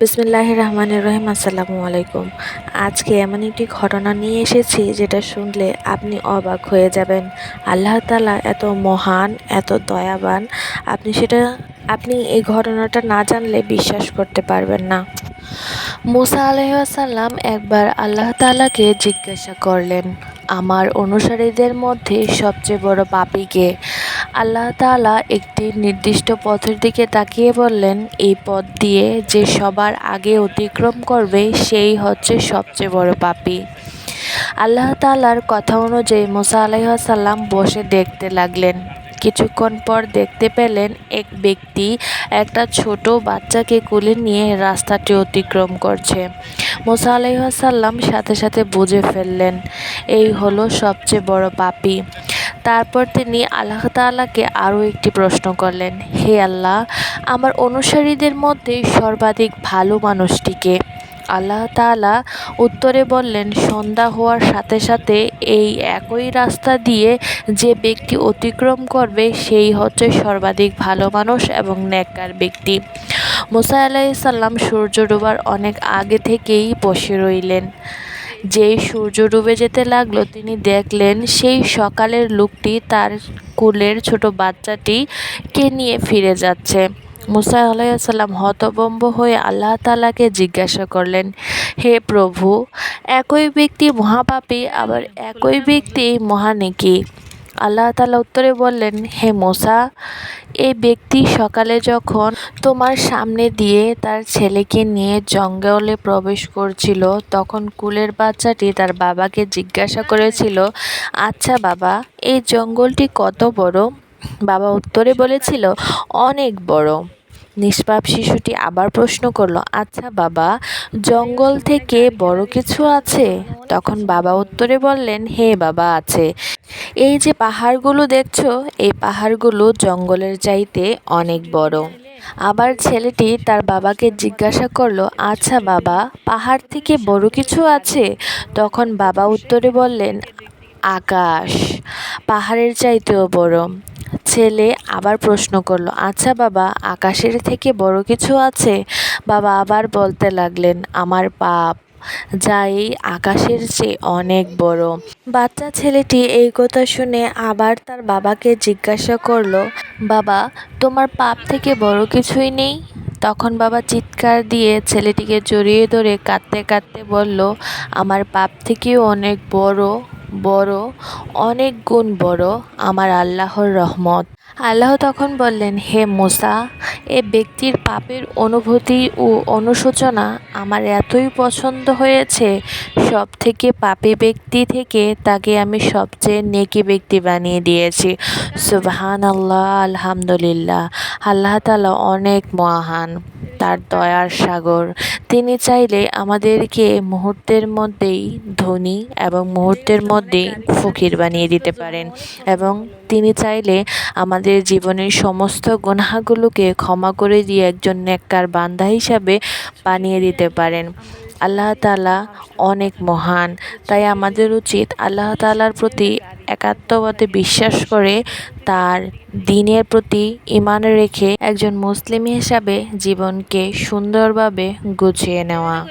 বিসমিল্লাহ রহমানের রহিম আসসালামু আলাইকুম। আজকে এমন একটি ঘটনা নিয়ে এসেছি যেটা শুনলে আপনি অবাক হয়ে যাবেন। আল্লাহ তালা এত মহান, এত দয়াবান, আপনি সেটা, আপনি এই ঘটনাটা না জানলে বিশ্বাস করতে পারবেন না। মুসা আলহাসাল্লাম একবার আল্লাহ তালাকে জিজ্ঞাসা করলেন, আমার অনুসারীদের মধ্যে সবচেয়ে বড় পাপী কে? আল্লাহ তাআলা একটি নির্দিষ্ট পথের দিকে তাকিয়ে বললেন, এই পথ দিয়ে যে সবার আগে অতিক্রম করবে, সেই হচ্ছে সবচেয়ে বড় পাপি। আল্লাহ তাআলার কথা অনুযায়ী মুসা আলাইসাল্লাম বসে দেখতে লাগলেন। কিছুক্ষণ পর দেখতে পেলেন এক ব্যক্তি একটা ছোট বাচ্চাকে কোলে নিয়ে রাস্তাটি অতিক্রম করছে। মুসা আলাইসাল্লাম সাথে সাথে বুঝে ফেললেন, এই হলো সবচেয়ে বড় পাপী। তারপর তিনি আল্লাহ তাআলাকে আরও একটি প্রশ্ন করলেন, হে আল্লাহ, আমার অনুসারীদের মধ্যে সর্বাধিক ভালো মানুষটিকে? আল্লাহ তাআলা উত্তরে বললেন, সন্ধ্যা হওয়ার সাথে সাথে এই একই রাস্তা দিয়ে যে ব্যক্তি অতিক্রম করবে, সেই হচ্ছে সর্বাধিক ভালো মানুষ এবং নেককার ব্যক্তি। মুসা আলাইসাল্লাম সূর্য ডোবার অনেক আগে থেকেই বসে রইলেন। যেই সূর্য ডুবে যেতে লাগল, তিনি দেখলেন সেই সকালের লোকটি তার কুলের ছোট বাচ্চাটিকে নিয়ে ফিরে যাচ্ছে। মুসা আলাইসাল্লাম হতবম্ব হয়ে আল্লাহ তালাকে জিজ্ঞাসা করলেন, হে প্রভু, একই ব্যক্তি মহাপাপী, আবার একই ব্যক্তি মহানেকি? আল্লাহ তালা উত্তরে বললেন, হে মোসা, এই ব্যক্তি সকালে যখন তোমার সামনে দিয়ে তার ছেলেকে নিয়ে জঙ্গলে প্রবেশ করছিল, তখন কুলের বাচ্চাটি তার বাবাকে জিজ্ঞাসা করেছিল আচ্ছা বাবা, এই জঙ্গলটি কত বড়? বাবা উত্তরে বলেছিল, অনেক বড়। নিষ্পাপ শিশুটি আবার প্রশ্ন করল আচ্ছা বাবা, জঙ্গল থেকে বড় কিছু আছে? তখন বাবা উত্তরে বললেন, হে বাবা, আছে। এই যে পাহাড়গুলো দেখছ, এই পাহাড়গুলো জঙ্গলের চাইতে অনেক বড়। আবার ছেলেটি তার বাবাকে জিজ্ঞাসা করল আচ্ছা বাবা, পাহাড় থেকে বড় কিছু আছে? তখন বাবা উত্তরে বললেন, আকাশ। পাহাড়ের চাইতেও বড়। ছেলে আবার প্রশ্ন করল আচ্ছা বাবা, আকাশের থেকে বড় কিছু আছে? বাবা আবার বলতে লাগলেন, আমার পাপ যা এই আকাশের চেয়ে অনেক বড়। বাচ্চা ছেলেটি এই কথা শুনে আবার তার বাবাকে জিজ্ঞাসা করল, বাবা, তোমার পাপ থেকে বড় কিছুই নেই? তখন বাবা চিৎকার দিয়ে ছেলেটিকে জড়িয়ে ধরে কাঁদতে কাঁদতে বলল, আমার পাপ থেকেও অনেক বড়। বড়, অনেক গুণ বড় আমার আল্লাহর রহমত। আল্লাহ তখন বললেন, হে মোসা, এ ব্যক্তির পাপের অনুভূতি ও অনুশোচনা আমার এতই পছন্দ হয়েছে সব থেকে পাপি ব্যক্তি থেকে তাকে আমি সবচেয়ে নেকি ব্যক্তি বানিয়ে দিয়েছি। সুবহান আল্লাহ আলহামদুলিল্লাহ। আল্লাহ তালা অনেক মহান। তার দয়ার সাগর। তিনি চাইলে আমাদেরকে মুহূর্তের মধ্যেই ধনী এবং মুহূর্তের মধ্যেই ফকির বানিয়ে দিতে পারেন এবং তিনি চাইলে আমাদের জীবনের সমস্ত গুনাহগুলোকে ক্ষমা করে দিয়ে একজন নেককার বান্দা হিসাবে বানিয়ে দিতে পারেন। আল্লাহ তালা অনেক মহান, তাই আমাদের উচিত আল্লাহ তালার প্রতি একাত্মবাদে বিশ্বাস করে তার দিনের প্রতি ইমান রেখে একজন মুসলিম হিসাবে জীবনকে সুন্দরভাবে গুছিয়ে নেওয়া।